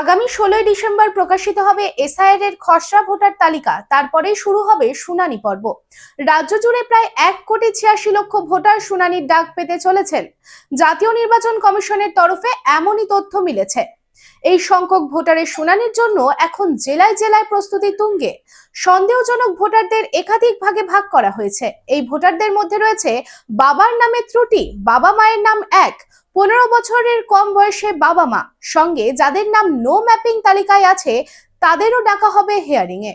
আগামী ষোলোই ডিসেম্বর প্রকাশিত হবে এসআইআর এর খসড়া ভোটার তালিকা। তারপরেই শুরু হবে শুনানি পর্ব। রাজ্য জুড়ে প্রায় এক কোটি ছিয়াশি লক্ষ ভোটার শুনানির ডাক পেতে চলেছেন। জাতীয় নির্বাচন কমিশনের তরফে এমনই তথ্য মিলেছে। এই সংখ্যক ভোটারের শুনানির জন্য এখন জেলায় জেলায় প্রস্তুতি তুঙ্গে। সন্দেহজনক ভোটারদের একাধিক ভাগে ভাগ করা হয়েছে। এই ভোটারদের মধ্যে রয়েছে বাবার নামে ত্রুটি, বাবা মায়ের নাম এক পনেরো বছরের কম বয়সে বাবা মা সঙ্গে যাদের নাম নো ম্যাপিং তালিকায় আছে, তাদেরও ডাকা হবে হেয়ারিংয়ে